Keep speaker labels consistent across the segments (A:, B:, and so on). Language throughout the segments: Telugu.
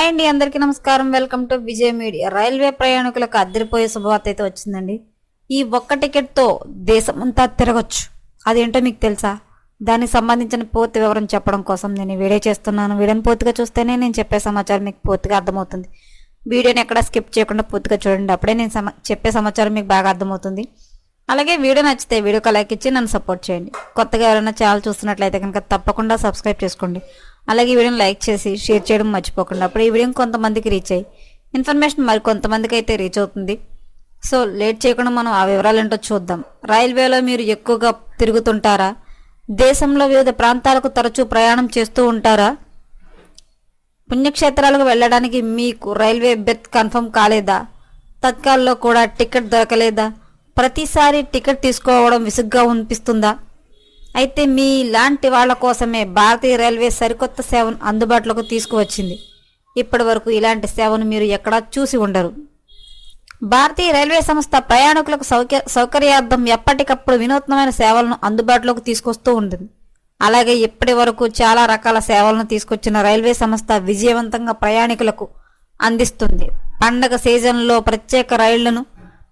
A: హాయ్ అండి అందరికీ నమస్కారం. Welcome to Vijay media. Railway ప్రయాణికులకు అద్దరిపోయే శుభవార్త అయితే వచ్చిందండి. ఈ ఒక్క టికెట్తో దేశమంతా తిరగొచ్చు. అదేంటో మీకు తెలుసా? దానికి సంబంధించిన పూర్తి వివరం చెప్పడం కోసం నేను వీడియో చేస్తున్నాను. వీడియోని పూర్తిగా చూస్తేనే నేను చెప్పే సమాచారం మీకు పూర్తిగా అర్థమవుతుంది. వీడియోని ఎక్కడ స్కిప్ చేయకుండా పూర్తిగా చూడండి. అప్పుడే నేను సమ చెప్పే సమాచారం మీకు బాగా అర్థమవుతుంది. అలాగే వీడియో నచ్చితే వీడియో లైక్ ఇచ్చి నన్ను సపోర్ట్ చేయండి. కొత్తగా ఎవరైనా ఛానల్ చూస్తున్నట్లయితే కనుక తప్పకుండా సబ్స్క్రైబ్ చేసుకోండి. అలాగే ఈ వీడియోని లైక్ చేసి షేర్ చేయడం మర్చిపోకుండా. అప్పుడు ఈ వీడియో కొంతమందికి రీచ్ అయ్యి ఇన్ఫర్మేషన్ మరి కొంతమందికి అయితే రీచ్ అవుతుంది. సో లేట్ చేయకుండా మనం ఆ వివరాలు ఏంటో చూద్దాం. రైల్వేలో మీరు ఎక్కువగా తిరుగుతుంటారా? దేశంలో వివిధ ప్రాంతాలకు తరచూ ప్రయాణం చేస్తూ ఉంటారా? పుణ్యక్షేత్రాలకు వెళ్ళడానికి మీకు రైల్వే బెర్త్ కన్ఫర్మ్ కాలేదా? తత్కాల్లో కూడా టికెట్ దొరకలేదా? ప్రతిసారి టికెట్ తీసుకోవడం విసుగ్గా అనిపిస్తుందా? అయితే మీ లాంటి వాళ్ళ కోసమే భారతీయ రైల్వే సరికొత్త సేవను అందుబాటులోకి తీసుకువచ్చింది. ఇప్పటి వరకు ఇలాంటి సేవను మీరు ఎక్కడా చూసి ఉండరు. భారతీయ రైల్వే సంస్థ ప్రయాణికులకు సౌక సౌకర్యార్థం ఎప్పటికప్పుడు వినూత్నమైన సేవలను అందుబాటులోకి తీసుకొస్తూ ఉంటుంది. అలాగే ఇప్పటి వరకు చాలా రకాల సేవలను తీసుకొచ్చిన రైల్వే సంస్థ విజయవంతంగా ప్రయాణికులకు అందిస్తుంది. పండగ సీజన్లో ప్రత్యేక రైళ్ళను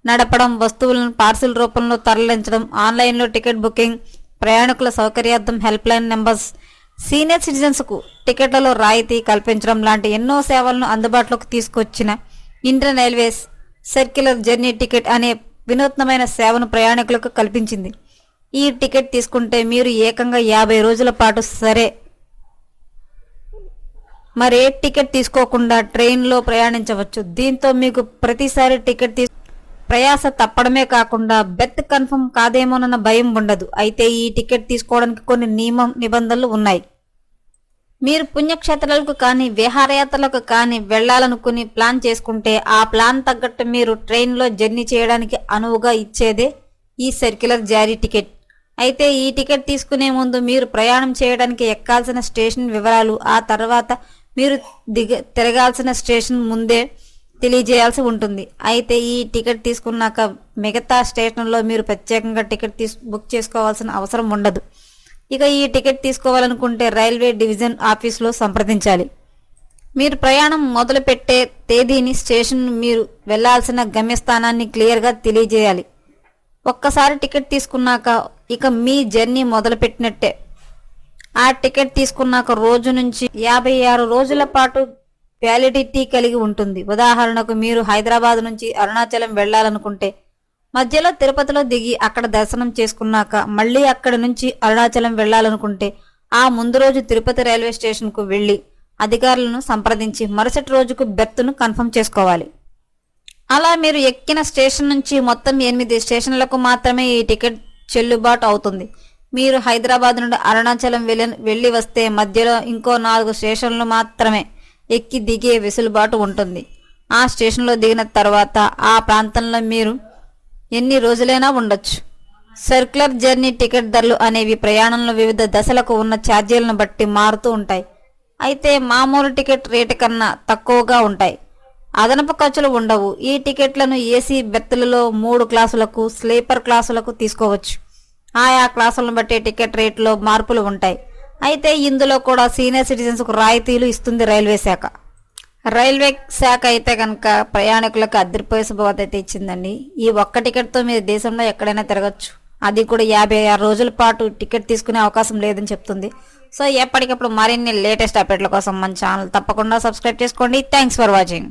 A: నడపడం వస్తువులను పార్సిల్ రూపంలో తరలించడం ఆన్లైన్లో టికెట్ బుకింగ్ ప్రయాణికుల సౌకర్యార్థం హెల్ప్ లైన్ నెంబర్స్ సీనియర్ సిటిజన్స్కు టికెట్లలో రాయితీ కల్పించడం లాంటి ఎన్నో సేవలను అందుబాటులోకి తీసుకొచ్చిన Indian railways circular journey ticket అనే వినూత్నమైన సేవను ప్రయాణికులకు కల్పించింది. ఈ టికెట్ తీసుకుంటే మీరు ఏకంగా యాభై రోజుల పాటు సరే. మరే టికెట్ తీసుకోకుండా ట్రైన్లో ప్రయాణించవచ్చు. దీంతో మీకు ప్రతిసారి టికెట్ తీసు ప్రయాస తప్పడమే కాకుండా బెర్త్ కన్ఫర్మ్ కాదేమోనన్న భయం ఉండదు. అయితే ఈ టికెట్ తీసుకోవడానికి కొన్ని నియమం నిబంధనలు ఉన్నాయి. మీరు పుణ్యక్షేత్రాలకు కానీ విహారయాత్రలకు కానీ వెళ్ళాలనుకుని ప్లాన్ చేసుకుంటే ఆ ప్లాన్ తగ్గట్టు మీరు ట్రైన్లో జర్నీ చేయడానికి అనువుగా ఇచ్చేదే ఈ సర్క్యులర్ జారీ టికెట్. అయితే ఈ టికెట్ తీసుకునే ముందు మీరు ప్రయాణం చేయడానికి ఎక్కాల్సిన స్టేషన్ వివరాలు ఆ తర్వాత మీరు దిగ తిరగాల్సిన స్టేషన్ ముందే తెలియజేయాల్సి ఉంటుంది. అయితే ఈ టికెట్ తీసుకున్నాక మిగతా స్టేషన్లో మీరు ప్రత్యేకంగా టికెట్ తీసు బుక్ చేసుకోవాల్సిన అవసరం ఉండదు. ఇక ఈ టికెట్ తీసుకోవాలనుకుంటే రైల్వే డివిజన్ ఆఫీస్లో సంప్రదించాలి. మీరు ప్రయాణం మొదలుపెట్టే తేదీని స్టేషన్ మీరు వెళ్ళాల్సిన గమ్యస్థానాన్ని క్లియర్గా తెలియజేయాలి. ఒక్కసారి టికెట్ తీసుకున్నాక ఇక మీ జర్నీ మొదలుపెట్టినట్టే. ఆ టికెట్ తీసుకున్నాక రోజు నుంచి యాభై ఆరు రోజుల పాటు వ్యాలిడిటీ కలిగి ఉంటుంది. ఉదాహరణకు మీరు హైదరాబాద్ నుంచి అరుణాచలం వెళ్ళాలనుకుంటే మధ్యలో తిరుపతిలో దిగి అక్కడ దర్శనం చేసుకున్నాక మళ్ళీ అక్కడి నుంచి అరుణాచలం వెళ్ళాలనుకుంటే ఆ ముందు రోజు తిరుపతి రైల్వే స్టేషన్కు వెళ్ళి అధికారులను సంప్రదించి మరుసటి రోజుకు బెర్త్ను కన్ఫర్మ్ చేసుకోవాలి. అలా మీరు ఎక్కిన స్టేషన్ నుంచి మొత్తం ఎనిమిది స్టేషన్లకు మాత్రమే ఈ టికెట్ చెల్లుబాటు అవుతుంది. మీరు హైదరాబాద్ నుండి అరుణాచలం వెళ్ళి వెళ్ళి వస్తే మధ్యలో ఇంకో నాలుగు స్టేషన్లు మాత్రమే ఎక్కి దిగే వెసులుబాటు ఉంటుంది. ఆ స్టేషన్లో దిగిన తర్వాత ఆ ప్రాంతంలో మీరు ఎన్ని రోజులైనా ఉండొచ్చు. సర్క్యులర్ జర్నీ టికెట్ ధరలు అనేవి ప్రయాణంలో వివిధ దశలకు ఉన్న ఛార్జీలను బట్టి మారుతూ ఉంటాయి. అయితే మామూలు టికెట్ రేటు కన్నా తక్కువగా ఉంటాయి. అదనపు ఖర్చులు ఉండవు. ఈ టికెట్లను ఏసీ బెర్తులలో మూడు క్లాసులకు స్లీపర్ క్లాసులకు తీసుకోవచ్చు. ఆయా క్లాసులను బట్టి టికెట్ రేట్లో మార్పులు ఉంటాయి. అయితే ఇందులో కూడా సీనియర్ సిటిజన్స్కు రాయితీలు ఇస్తుంది రైల్వే శాఖ. రైల్వే శాఖ అయితే కనుక ప్రయాణికులకు అద్దరిపోయే శుభవార్త అయితే ఇచ్చిందండి. ఈ ఒక్క టికెట్తో మీరు దేశంలో ఎక్కడైనా తిరగచ్చు. అది కూడా యాభై ఆరు రోజుల పాటు టికెట్ తీసుకునే అవకాశం లేదని చెప్తుంది. సో ఎప్పటికప్పుడు మరిన్ని లేటెస్ట్ అప్డేట్ల కోసం మన ఛానల్ తప్పకుండా సబ్స్క్రైబ్ చేసుకోండి. Thanks for watching.